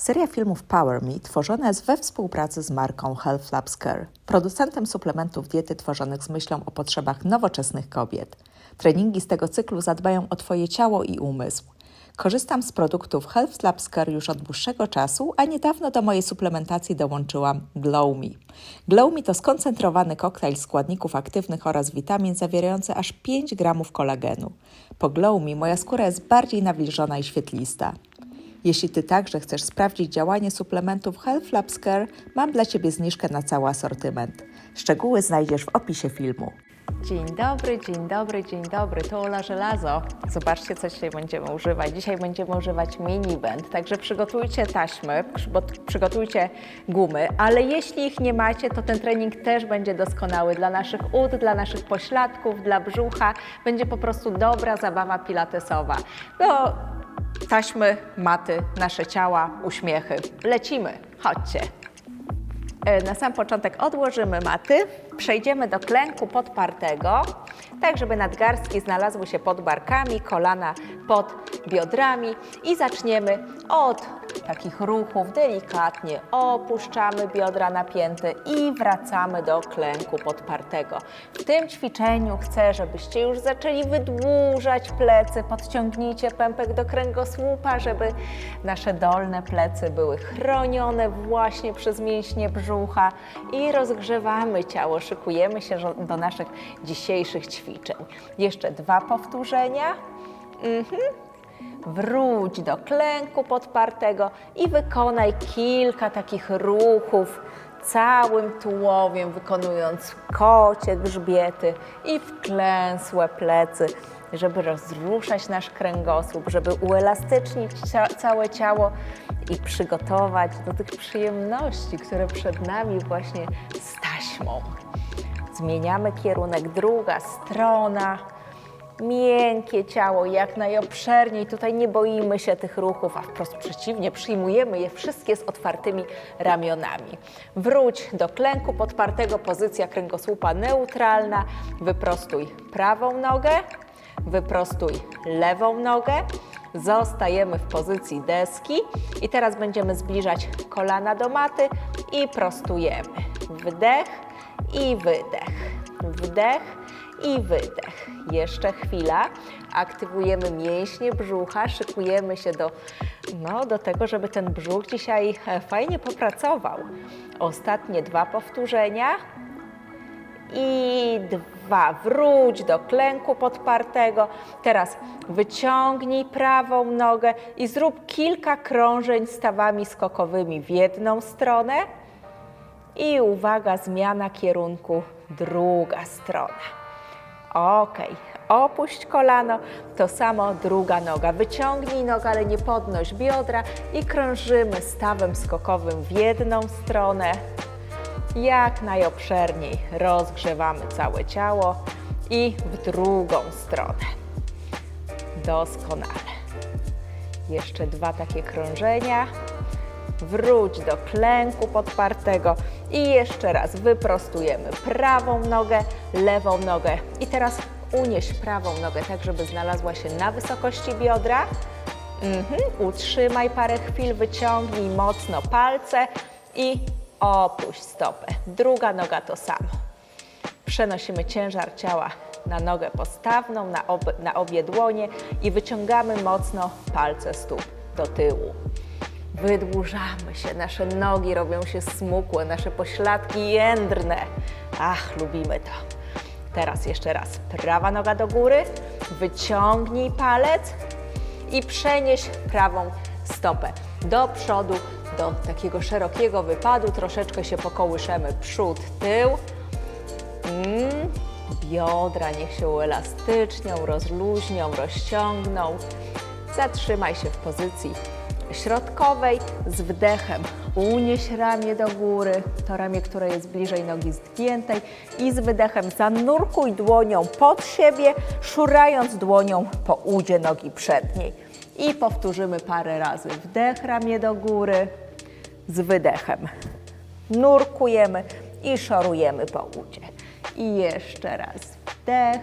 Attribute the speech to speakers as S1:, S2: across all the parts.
S1: Seria filmów Power Me tworzona jest we współpracy z marką Health Labs Care, producentem suplementów diety tworzonych z myślą o potrzebach nowoczesnych kobiet. Treningi z tego cyklu zadbają o Twoje ciało i umysł. Korzystam z produktów Health Labs Care już od dłuższego czasu, a niedawno do mojej suplementacji dołączyłam Glow Me. Glow Me to skoncentrowany koktajl składników aktywnych oraz witamin zawierający aż 5 gramów kolagenu. Po Glow Me moja skóra jest bardziej nawilżona i świetlista. Jeśli Ty także chcesz sprawdzić działanie suplementów Health Labs Care, mam dla Ciebie zniżkę na cały asortyment. Szczegóły znajdziesz w opisie filmu. Dzień dobry, dzień dobry, dzień dobry. To Ola Żelazo. Zobaczcie, co dzisiaj będziemy używać. Dzisiaj będziemy używać mini band, także przygotujcie taśmy, przygo- przygotujcie gumy, ale jeśli ich nie macie, to ten trening też będzie doskonały dla naszych ud, dla naszych pośladków, dla brzucha. Będzie po prostu dobra zabawa pilatesowa. No, taśmy, maty, nasze ciała, uśmiechy. Lecimy, chodźcie. E, Na sam początek odłożymy maty, przejdziemy do klęku podpartego, tak żeby nadgarstki znalazły się pod barkami, kolana pod biodrami i zaczniemy od takich ruchów delikatnie opuszczamy biodra napięte i wracamy do klęku podpartego. W tym ćwiczeniu chcę, żebyście już zaczęli wydłużać plecy, podciągnijcie pępek do kręgosłupa, żeby nasze dolne plecy były chronione właśnie przez mięśnie brzucha i rozgrzewamy ciało, szykujemy się do naszych dzisiejszych ćwiczeń. Jeszcze dwa powtórzenia. Mhm. Wróć do klęku podpartego i wykonaj kilka takich ruchów całym tułowiem, wykonując kocie grzbiety i wklęsłe plecy, żeby rozruszać nasz kręgosłup, żeby uelastycznić całe ciało i przygotować do tych przyjemności, które przed nami właśnie z taśmą. Zmieniamy kierunek, druga strona miękkie ciało, jak najobszerniej. Tutaj nie boimy się tych ruchów, a wprost przeciwnie, przyjmujemy je wszystkie z otwartymi ramionami. Wróć do klęku podpartego, pozycja kręgosłupa neutralna. Wyprostuj prawą nogę, wyprostuj lewą nogę. Zostajemy w pozycji deski i teraz będziemy zbliżać kolana do maty i prostujemy. Wdech i wydech. Wdech i wydech. Jeszcze chwila. Aktywujemy mięśnie brzucha, szykujemy się do, no, do tego, żeby ten brzuch dzisiaj e, fajnie popracował. Ostatnie dwa powtórzenia. I dwa. Wróć do klęku podpartego. Teraz wyciągnij prawą nogę i zrób kilka krążeń stawami skokowymi w jedną stronę. I uwaga, zmiana kierunku, druga strona. Ok, opuść kolano, to samo druga noga. Wyciągnij nogę, ale nie podnoś biodra i krążymy stawem skokowym w jedną stronę. Jak najobszerniej rozgrzewamy całe ciało i w drugą stronę. Doskonale. Jeszcze dwa takie krążenia. Wróć do klęku podpartego i jeszcze raz wyprostujemy prawą nogę, lewą nogę. I teraz unieś prawą nogę tak, żeby znalazła się na wysokości biodra. Mhm. Utrzymaj parę chwil, wyciągnij mocno palce i opuść stopę. Druga noga to samo. Przenosimy ciężar ciała na nogę postawną, na, ob, na obie dłonie i wyciągamy mocno palce stóp do tyłu. Wydłużamy się, nasze nogi robią się smukłe, nasze pośladki jędrne. Ach, lubimy to. Teraz jeszcze raz. Prawa noga do góry, wyciągnij palec i przenieś prawą stopę do przodu, do takiego szerokiego wypadu. Troszeczkę się pokołyszemy przód, tył. Mm, biodra niech się uelastycznią, rozluźnią, rozciągną. Zatrzymaj się w pozycji środkowej z wdechem. Unieś ramię do góry, to ramię, które jest bliżej nogi zdjętej i z wydechem zanurkuj dłonią pod siebie, szurając dłonią po udzie nogi przedniej. I powtórzymy parę razy. Wdech, ramię do góry, z wydechem. Nurkujemy i szorujemy po udzie. I jeszcze raz wdech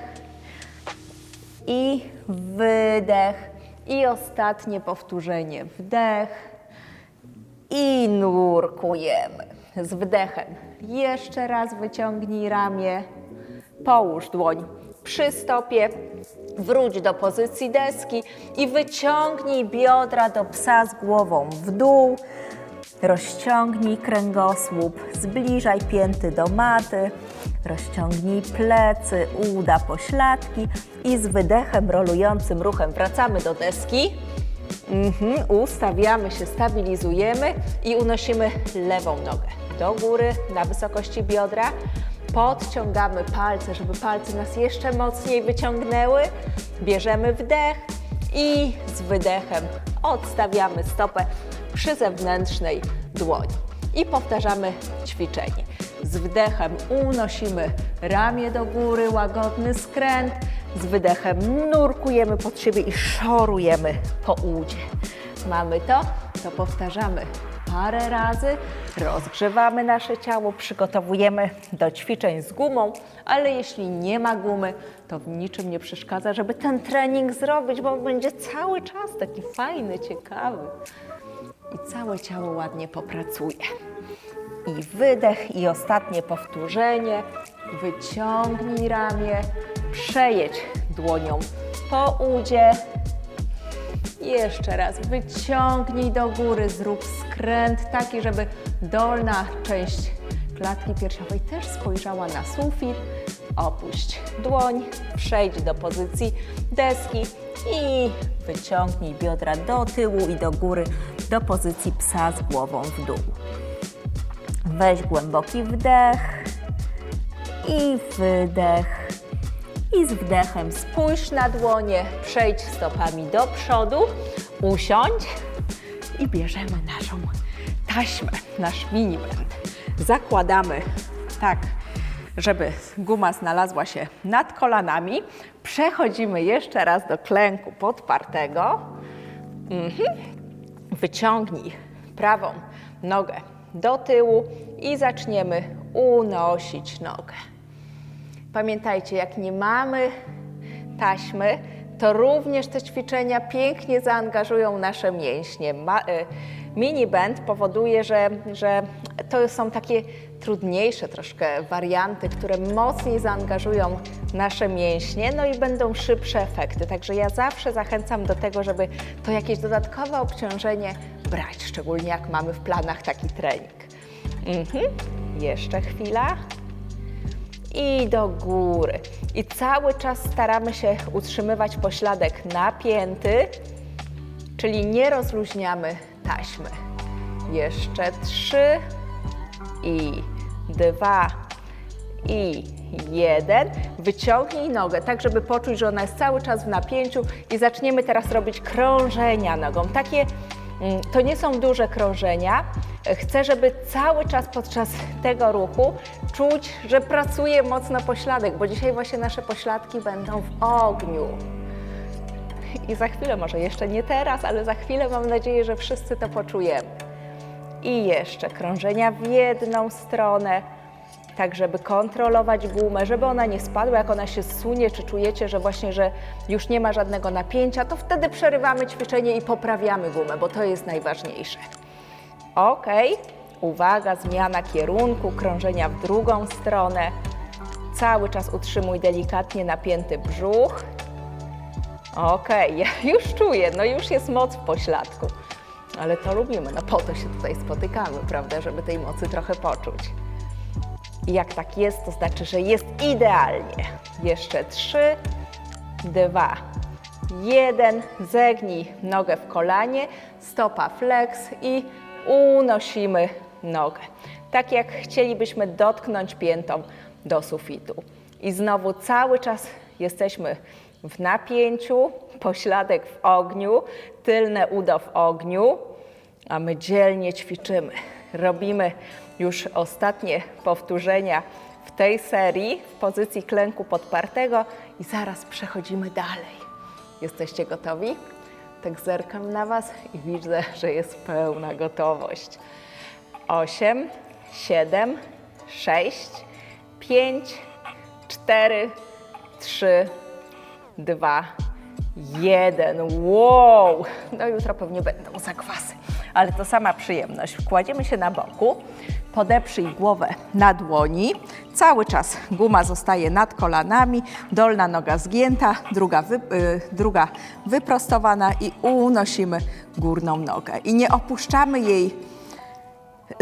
S1: i wydech. I ostatnie powtórzenie. Wdech I nurkujemy. Z wdechem. Jeszcze raz wyciągnij ramię. Połóż dłoń przy stopie. Wróć do pozycji deski i wyciągnij biodra do psa z głową w dół. Rozciągnij kręgosłup, zbliżaj pięty do maty, rozciągnij plecy, uda pośladki i z wydechem, rolującym ruchem wracamy do deski. Mhm, ustawiamy się, stabilizujemy i unosimy lewą nogę do góry na wysokości biodra. Podciągamy palce, żeby palce nas jeszcze mocniej wyciągnęły. Bierzemy wdech i z wydechem odstawiamy stopę przy zewnętrznej dłoni. I powtarzamy ćwiczenie. Z wdechem unosimy ramię do góry, łagodny skręt. Z wydechem nurkujemy pod siebie i szorujemy po udzie. Mamy to? To powtarzamy parę razy. Rozgrzewamy nasze ciało, przygotowujemy do ćwiczeń z gumą, ale jeśli nie ma gumy, to w niczym nie przeszkadza, żeby ten trening zrobić, bo będzie cały czas taki fajny, ciekawy i całe ciało ładnie popracuje. I wydech, i ostatnie powtórzenie. Wyciągnij ramię, przejedź dłonią po udzie. Jeszcze raz wyciągnij do góry, zrób skręt taki, żeby dolna część klatki piersiowej też spojrzała na sufit. Opuść dłoń, przejdź do pozycji deski i wyciągnij biodra do tyłu i do góry do pozycji psa z głową w dół. Weź głęboki wdech i wydech. I z wdechem spójrz na dłonie, przejdź stopami do przodu, usiądź i bierzemy naszą taśmę, nasz mini band. Zakładamy tak, żeby guma znalazła się nad kolanami. Przechodzimy jeszcze raz do klęku podpartego. Mhm. Wyciągnij prawą nogę do tyłu i zaczniemy unosić nogę. Pamiętajcie, jak nie mamy taśmy, to również te ćwiczenia pięknie zaangażują nasze mięśnie. Ma, y, mini band powoduje, że, że to są takie trudniejsze troszkę warianty, które mocniej zaangażują nasze mięśnie, no i będą szybsze efekty. Także ja zawsze zachęcam do tego, żeby to jakieś dodatkowe obciążenie brać, szczególnie jak mamy w planach taki trening. Mhm. Jeszcze chwila i do góry. I cały czas staramy się utrzymywać pośladek napięty, czyli nie rozluźniamy taśmy. Jeszcze trzy i dwa i jeden. Wyciągnij nogę, tak żeby poczuć, że ona jest cały czas w napięciu i zaczniemy teraz robić krążenia nogą. Takie mm, to nie są duże krążenia. Chcę, żeby cały czas podczas tego ruchu czuć, że pracuje mocno pośladek, bo dzisiaj właśnie nasze pośladki będą w ogniu. I za chwilę, może jeszcze nie teraz, ale za chwilę mam nadzieję, że wszyscy to poczujemy. I jeszcze krążenia w jedną stronę, tak żeby kontrolować gumę, żeby ona nie spadła, jak ona się zsunie, czy czujecie, że właśnie, że już nie ma żadnego napięcia, to wtedy przerywamy ćwiczenie i poprawiamy gumę, bo to jest najważniejsze. Ok, uwaga, zmiana kierunku, krążenia w drugą stronę. Cały czas utrzymuj delikatnie napięty brzuch. Ok, ja już czuję, no już jest moc w pośladku. Ale to lubimy, no po to się tutaj spotykamy, prawda, żeby tej mocy trochę poczuć. I jak tak jest, to znaczy, że jest idealnie. Jeszcze trzy, dwa, jeden. Zegnij nogę w kolanie, stopa flex i unosimy nogę. Tak jak chcielibyśmy dotknąć piętą do sufitu. I znowu cały czas jesteśmy w napięciu, pośladek w ogniu, tylne udo w ogniu, a my dzielnie ćwiczymy. Robimy już ostatnie powtórzenia w tej serii w pozycji klęku podpartego i zaraz przechodzimy dalej. Jesteście gotowi? Tak zerkam na Was i widzę, że jest pełna gotowość. 8, 7, 6, 5, 4, 3, 2, 1. Wow! No jutro pewnie będą zakwasy. ale to sama przyjemność. Kładziemy się na boku, podeprzyj głowę na dłoni. Cały czas guma zostaje nad kolanami, dolna noga zgięta, druga, wy, y, druga wyprostowana i unosimy górną nogę. I nie opuszczamy jej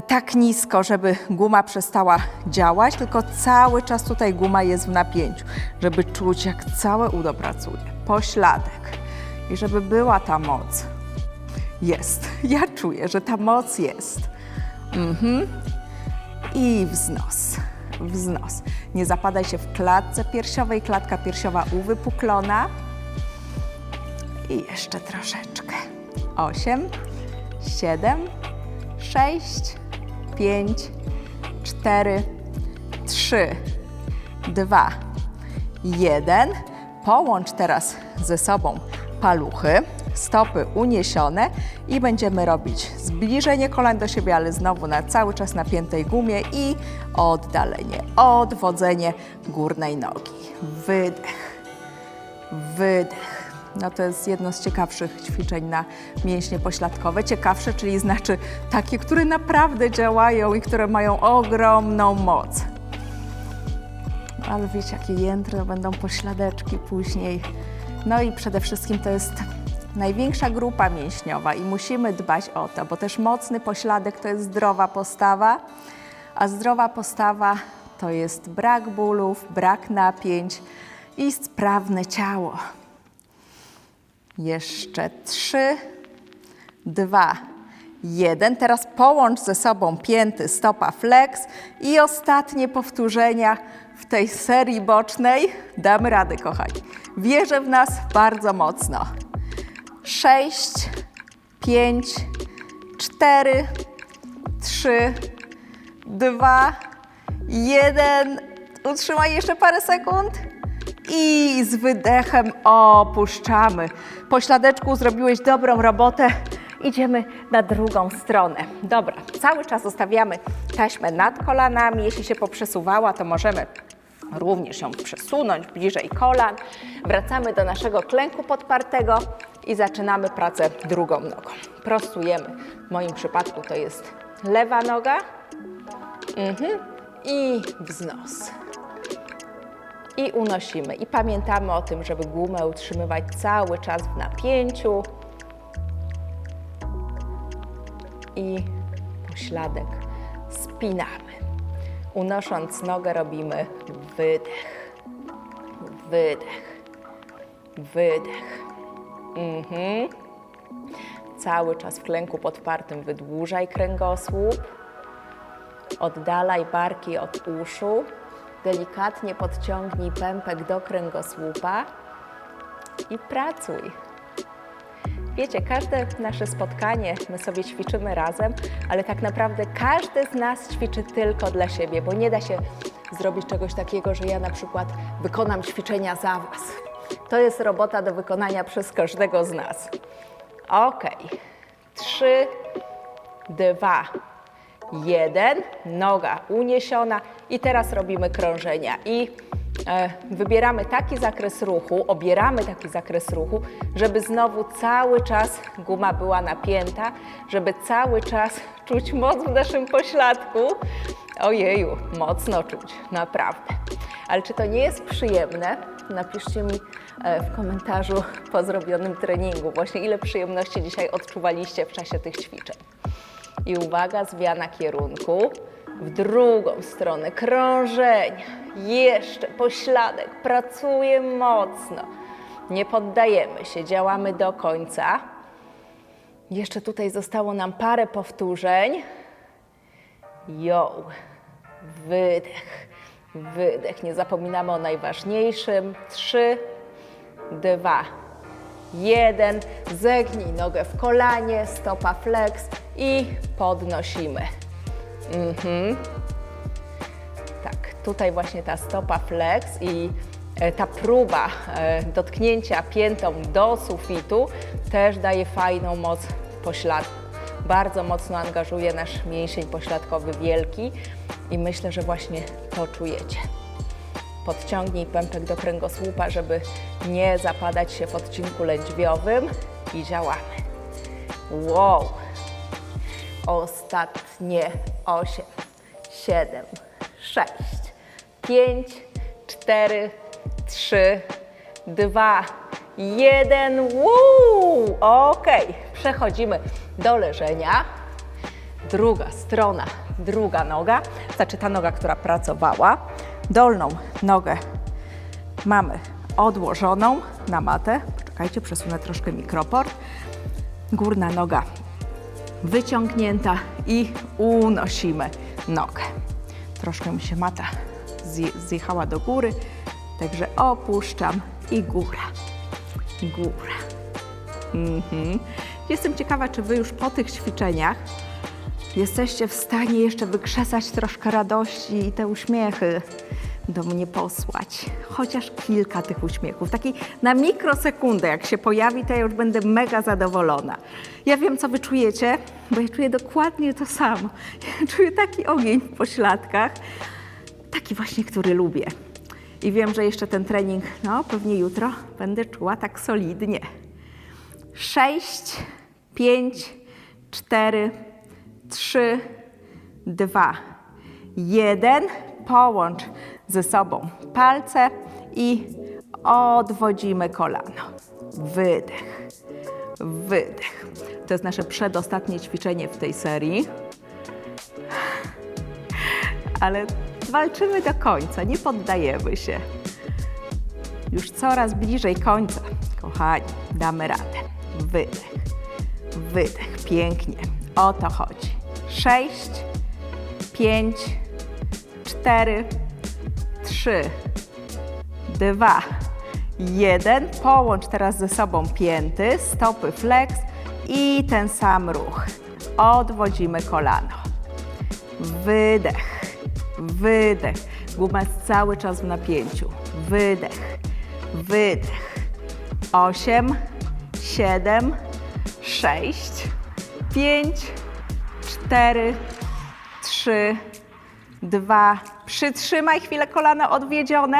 S1: tak nisko, żeby guma przestała działać, tylko cały czas tutaj guma jest w napięciu, żeby czuć, jak całe udo pracuje. Pośladek. I żeby była ta moc. Jest. Ja czuję, że ta moc jest. Mhm. I wznos. Wznos. Nie zapadaj się w klatce piersiowej. Klatka piersiowa uwypuklona. I jeszcze troszeczkę. Osiem, siedem, sześć, pięć, cztery, trzy, dwa, jeden. Połącz teraz ze sobą paluchy, stopy uniesione i będziemy robić zbliżenie kolan do siebie, ale znowu na cały czas napiętej gumie i oddalenie, odwodzenie górnej nogi. Wydech, wydech. No to jest jedno z ciekawszych ćwiczeń na mięśnie pośladkowe. Ciekawsze, czyli znaczy takie, które naprawdę działają i które mają ogromną moc. Ale wiecie, jakie jędry będą pośladeczki później. No i przede wszystkim to jest największa grupa mięśniowa i musimy dbać o to, bo też mocny pośladek to jest zdrowa postawa, a zdrowa postawa to jest brak bólów, brak napięć i sprawne ciało. Jeszcze trzy, dwa, jeden. Teraz połącz ze sobą pięty, stopa, flex i ostatnie powtórzenia w tej serii bocznej. Damy radę, kochani. Wierzę w nas bardzo mocno. Sześć, pięć, cztery, trzy, dwa, jeden. Utrzymaj jeszcze parę sekund. I z wydechem opuszczamy. Po śladeczku zrobiłeś dobrą robotę. Idziemy na drugą stronę. Dobra, cały czas zostawiamy taśmę nad kolanami. Jeśli się poprzesuwała, to możemy również ją przesunąć bliżej kolan. Wracamy do naszego klęku podpartego i zaczynamy pracę drugą nogą. Prostujemy. W moim przypadku to jest lewa noga mhm. i wznos i unosimy. I pamiętamy o tym, żeby gumę utrzymywać cały czas w napięciu. I pośladek spinamy. Unosząc nogę robimy wydech, wydech, wydech. Mhm. Cały czas w klęku podpartym wydłużaj kręgosłup. Oddalaj barki od uszu. Delikatnie podciągnij pępek do kręgosłupa i pracuj. Wiecie, każde nasze spotkanie my sobie ćwiczymy razem, ale tak naprawdę każdy z nas ćwiczy tylko dla siebie, bo nie da się zrobić czegoś takiego, że ja na przykład wykonam ćwiczenia za Was. To jest robota do wykonania przez każdego z nas. Ok. Trzy, dwa, jeden, noga uniesiona i teraz robimy krążenia i e, wybieramy taki zakres ruchu, obieramy taki zakres ruchu, żeby znowu cały czas guma była napięta, żeby cały czas czuć moc w naszym pośladku. Ojeju, mocno czuć, naprawdę. Ale czy to nie jest przyjemne? Napiszcie mi e, w komentarzu po zrobionym treningu właśnie ile przyjemności dzisiaj odczuwaliście w czasie tych ćwiczeń. I uwaga, zmiana kierunku w drugą stronę, krążenie, jeszcze pośladek, pracuje mocno. Nie poddajemy się, działamy do końca. Jeszcze tutaj zostało nam parę powtórzeń. Jo, wydech, wydech. Nie zapominamy o najważniejszym. Trzy, dwa, jeden. Zegnij nogę w kolanie, stopa flex i podnosimy. Mhm. Tak, tutaj właśnie ta stopa flex i e, ta próba e, dotknięcia piętą do sufitu też daje fajną moc pośladku. Bardzo mocno angażuje nasz mięsień pośladkowy wielki i myślę, że właśnie to czujecie. Podciągnij pępek do kręgosłupa, żeby nie zapadać się w odcinku lędźwiowym i działamy. Wow!
S2: Ostatnie 8, 7, 6, 5, 4, 3, 2, 1. Woo! Ok, przechodzimy do leżenia. Druga strona, druga noga, znaczy ta noga, która pracowała. Dolną nogę mamy odłożoną na matę. Czekajcie, przesunę troszkę mikroport. Górna noga wyciągnięta i unosimy nogę. Troszkę mi się mata zje- zjechała do góry, także opuszczam i góra, góra. Mhm. Jestem ciekawa, czy Wy już po tych ćwiczeniach jesteście w stanie jeszcze wykrzesać troszkę radości i te uśmiechy do mnie posłać. Chociaż kilka tych uśmiechów. Taki na mikrosekundę, jak się pojawi, to ja już będę mega zadowolona. Ja wiem, co wy czujecie, bo ja czuję dokładnie to samo. Ja czuję taki ogień w pośladkach, taki właśnie, który lubię. I wiem, że jeszcze ten trening, no pewnie jutro będę czuła tak solidnie. Sześć, pięć, cztery, trzy, dwa, jeden. Połącz ze sobą palce i odwodzimy kolano. Wydech, wydech. To jest nasze przedostatnie ćwiczenie w tej serii. Ale walczymy do końca, nie poddajemy się. Już coraz bliżej końca. Kochani, damy radę. Wydech, wydech. Pięknie. O to chodzi. Sześć, pięć, cztery, trzy, dwa, jeden. Połącz teraz ze sobą pięty, stopy flex i ten sam ruch. Odwodzimy kolano. Wydech, wydech. Guma jest cały czas w napięciu. Wydech, wydech. Osiem, siedem, sześć, pięć, cztery, trzy, dwa. Przytrzymaj chwilę kolano odwiedzione.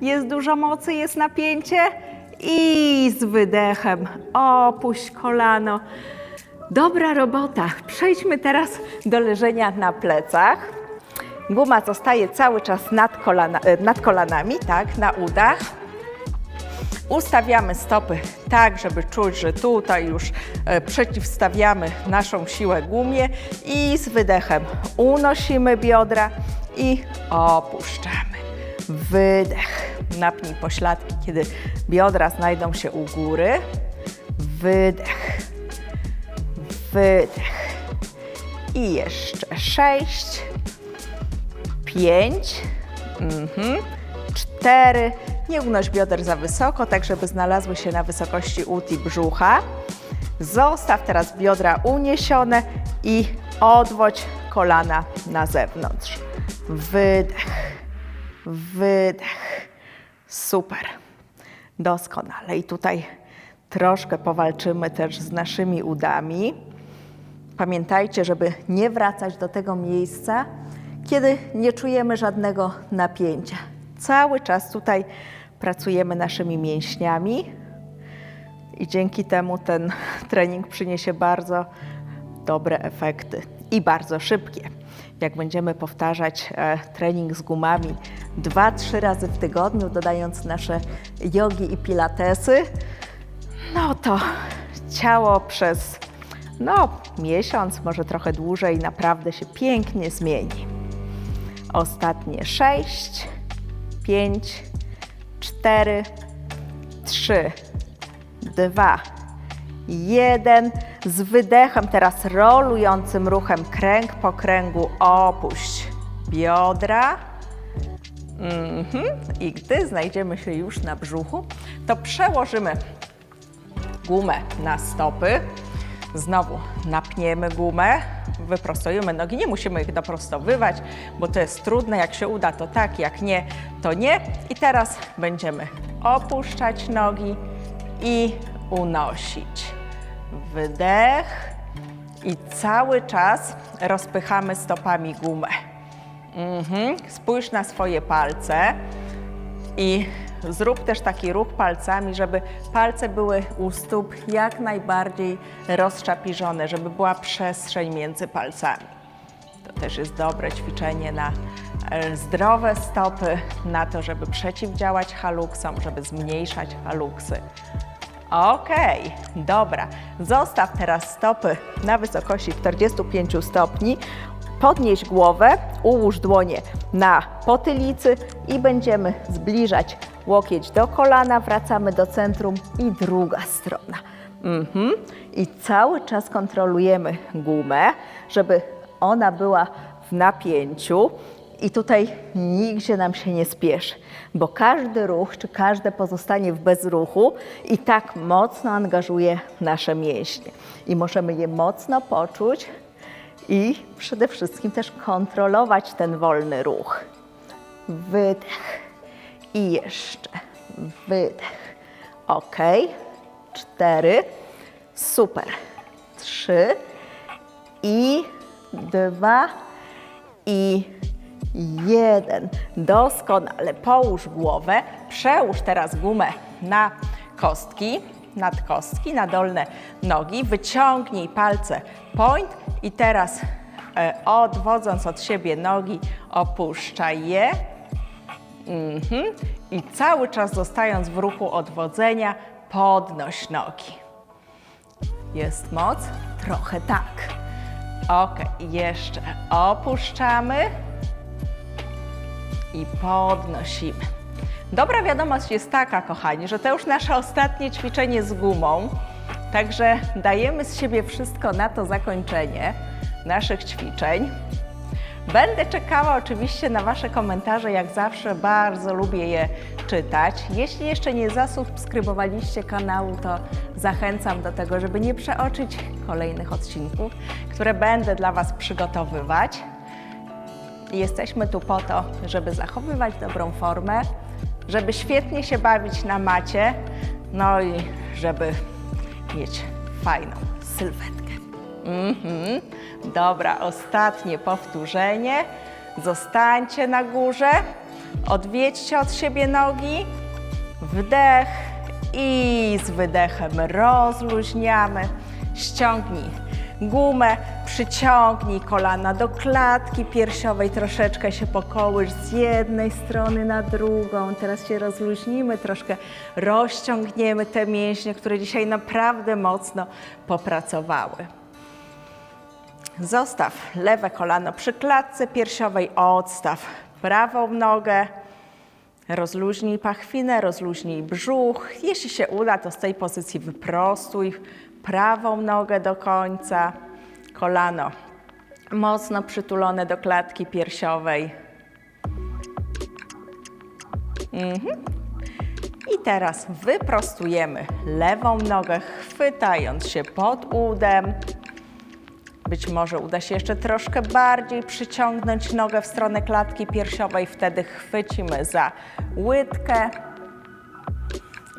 S2: Jest dużo mocy, jest napięcie. I z wydechem opuść kolano. Dobra robota. Przejdźmy teraz do leżenia na plecach. Guma zostaje cały czas nad, kolana, e, nad kolanami, tak, na udach. Ustawiamy stopy tak, żeby czuć, że tutaj już e, przeciwstawiamy naszą siłę gumie i z wydechem unosimy biodra i opuszczamy. Wydech. Napnij pośladki, kiedy biodra znajdą się u góry. Wydech. Wydech. I jeszcze sześć, pięć, mhm, cztery. Nie unoś bioder za wysoko, tak żeby znalazły się na wysokości ud i brzucha. Zostaw teraz biodra uniesione i odwodź kolana na zewnątrz. Wydech, wydech. Super. Doskonale. I tutaj troszkę powalczymy też z naszymi udami. Pamiętajcie, żeby nie wracać do tego miejsca, kiedy nie czujemy żadnego napięcia. Cały czas tutaj pracujemy naszymi mięśniami i dzięki temu ten trening przyniesie bardzo dobre efekty i bardzo szybkie. Jak będziemy powtarzać e, trening z gumami 2-3 razy w tygodniu, dodając nasze jogi i pilatesy, no to ciało przez no, miesiąc, może trochę dłużej, naprawdę się pięknie zmieni. Ostatnie sześć, pięć, cztery, trzy, dwa, jeden. Z wydechem, teraz rolującym ruchem, kręg po kręgu, opuść biodra. Mhm. I gdy znajdziemy się już na brzuchu, to przełożymy gumę na stopy. Znowu napniemy gumę, wyprostujemy nogi. Nie musimy ich doprostowywać, bo to jest trudne. Jak się uda, to tak, jak nie, to nie. I teraz będziemy opuszczać nogi i unosić. Wydech i cały czas rozpychamy stopami gumę. Mhm. Spójrz na swoje palce i Zrób też taki ruch palcami, żeby palce były u stóp jak najbardziej rozczapiżone, żeby była przestrzeń między palcami. To też jest dobre ćwiczenie na e, zdrowe stopy, na to, żeby przeciwdziałać haluksom, żeby zmniejszać haluksy. Okej, dobra. Zostaw teraz stopy na wysokości 45 stopni. Podnieś głowę, ułóż dłonie na potylicy i będziemy zbliżać łokieć do kolana. Wracamy do centrum i druga strona. Mhm. I cały czas kontrolujemy gumę, żeby ona była w napięciu. I tutaj nigdzie nam się nie spieszy, bo każdy ruch czy każde pozostanie w bezruchu i tak mocno angażuje nasze mięśnie. I możemy je mocno poczuć i przede wszystkim też kontrolować ten wolny ruch. Wydech i jeszcze wydech. Ok, cztery, super, trzy i dwa i jeden. Doskonale. Połóż głowę, przełóż teraz gumę na kostki, nad kostki, na dolne nogi. Wyciągnij palce point i teraz e, odwodząc od siebie nogi, opuszczaj je. Mhm. I cały czas zostając w ruchu odwodzenia, podnoś nogi. Jest moc? Trochę tak. Ok, jeszcze opuszczamy i podnosimy. Dobra wiadomość jest taka, kochani, że to już nasze ostatnie ćwiczenie z gumą, także dajemy z siebie wszystko na to zakończenie naszych ćwiczeń. Będę czekała oczywiście na Wasze komentarze, jak zawsze bardzo lubię je czytać. Jeśli jeszcze nie zasubskrybowaliście kanału, to zachęcam do tego, żeby nie przeoczyć kolejnych odcinków, które będę dla Was przygotowywać. Jesteśmy tu po to, żeby zachowywać dobrą formę, żeby świetnie się bawić na macie, no i żeby mieć fajną sylwetkę. Mhm. Dobra, ostatnie powtórzenie. Zostańcie na górze, odwiedźcie od siebie nogi, wdech i z wydechem rozluźniamy. Ściągnij gumę, przyciągnij kolana do klatki piersiowej, troszeczkę się pokołysz z jednej strony na drugą. Teraz się rozluźnimy, troszkę rozciągniemy te mięśnie, które dzisiaj naprawdę mocno popracowały. Zostaw lewe kolano przy klatce piersiowej, odstaw prawą nogę. Rozluźnij pachwinę, rozluźnij brzuch. Jeśli się uda, to z tej pozycji wyprostuj prawą nogę do końca. Kolano mocno przytulone do klatki piersiowej. Mhm. I teraz wyprostujemy lewą nogę, chwytając się pod udem. Być może uda się jeszcze troszkę bardziej przyciągnąć nogę w stronę klatki piersiowej. Wtedy chwycimy za łydkę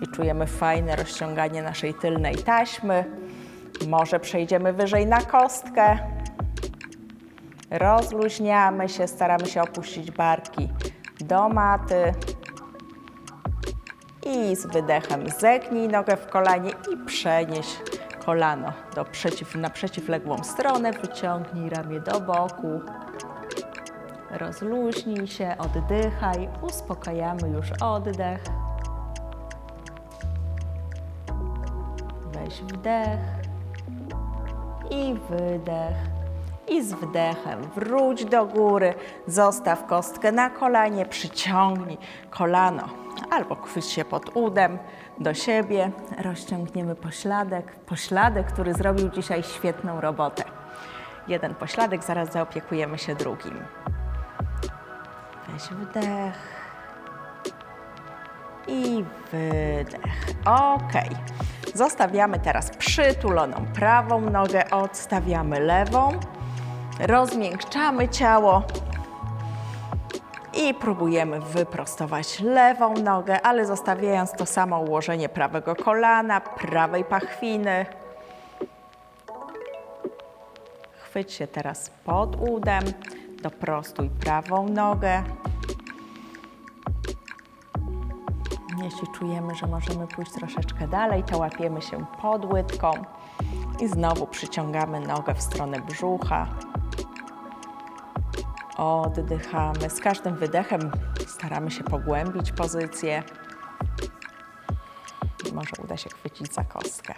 S2: i czujemy fajne rozciąganie naszej tylnej taśmy. Może przejdziemy wyżej na kostkę. Rozluźniamy się, staramy się opuścić barki do maty. I z wydechem zegnij nogę w kolanie i przenieś kolano do przeciw, na przeciwległą stronę. Wyciągnij ramię do boku. Rozluźnij się, oddychaj, uspokajamy już oddech. Weź wdech i wydech. I z wdechem wróć do góry, zostaw kostkę na kolanie, przyciągnij kolano albo chwyć się pod udem do siebie. Rozciągniemy pośladek, pośladek, który zrobił dzisiaj świetną robotę. Jeden pośladek, zaraz zaopiekujemy się drugim. Weź wdech i wydech. Ok. Zostawiamy teraz przytuloną prawą nogę, odstawiamy lewą. Rozmiękczamy ciało i próbujemy wyprostować lewą nogę, ale zostawiając to samo ułożenie prawego kolana, prawej pachwiny. Chwyć się teraz pod udem, doprostuj prawą nogę. Jeśli czujemy, że możemy pójść troszeczkę dalej, to łapiemy się pod łydką i znowu przyciągamy nogę w stronę brzucha. Oddychamy. Z każdym wydechem staramy się pogłębić pozycję. Może uda się chwycić za kostkę.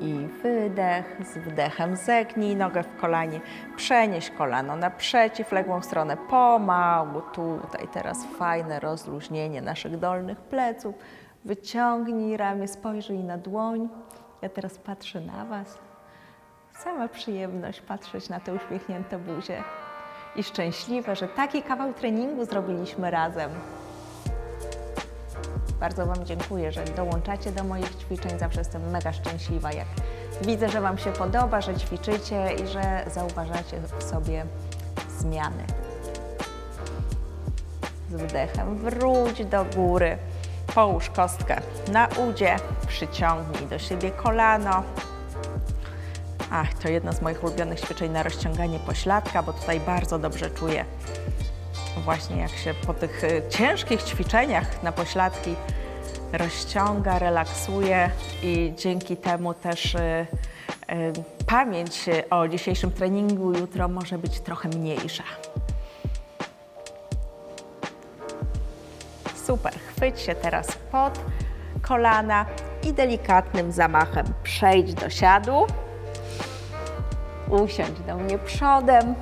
S2: I wydech, z wdechem zegnij nogę w kolanie, przenieś kolano na przeciwległą stronę, pomału, tutaj teraz fajne rozluźnienie naszych dolnych pleców, wyciągnij ramię, spojrzyj na dłoń, ja teraz patrzę na Was, sama przyjemność patrzeć na te uśmiechnięte buzie i szczęśliwe, że taki kawał treningu zrobiliśmy razem. Bardzo Wam dziękuję, że dołączacie do moich ćwiczeń. Zawsze jestem mega szczęśliwa, jak widzę, że Wam się podoba, że ćwiczycie i że zauważacie w sobie zmiany. Z wdechem wróć do góry, połóż kostkę na udzie, przyciągnij do siebie kolano. Ach, to jedno z moich ulubionych ćwiczeń na rozciąganie pośladka, bo tutaj bardzo dobrze czuję właśnie jak się po tych y, ciężkich ćwiczeniach na pośladki rozciąga, relaksuje i dzięki temu też y, y, pamięć o dzisiejszym treningu jutro może być trochę mniejsza. Super, chwyć się teraz pod kolana i delikatnym zamachem przejdź do siadu. Usiądź do mnie przodem.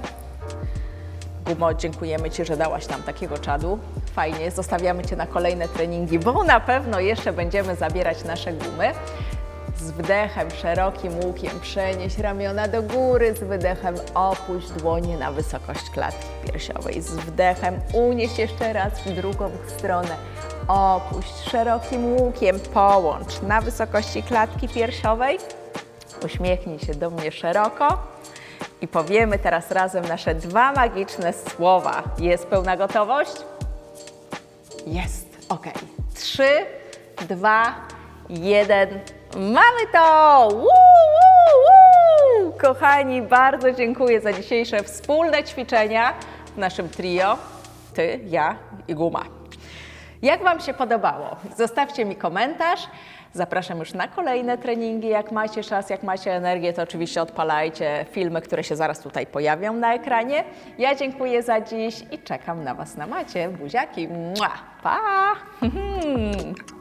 S2: Gumo, dziękujemy Ci, że dałaś nam takiego czadu. Fajnie, zostawiamy Cię na kolejne treningi, bo na pewno jeszcze będziemy zabierać nasze gumy. Z wdechem, szerokim łukiem przenieś ramiona do góry, z wydechem opuść dłonie na wysokość klatki piersiowej. Z wdechem unieś jeszcze raz w drugą stronę. Opuść szerokim łukiem, połącz na wysokości klatki piersiowej. Uśmiechnij się do mnie szeroko i powiemy teraz razem nasze dwa magiczne słowa. Jest pełna gotowość? Jest. Ok. Trzy, dwa, jeden. Mamy to! Woo, woo, woo! Kochani, bardzo dziękuję za dzisiejsze wspólne ćwiczenia w naszym trio. Ty, ja i Guma. Jak Wam się podobało? Zostawcie mi komentarz. Zapraszam już na kolejne treningi. Jak macie czas, jak macie energię, to oczywiście odpalajcie filmy, które się zaraz tutaj pojawią na ekranie. Ja dziękuję za dziś i czekam na Was na macie. Buziaki. Mua. Pa!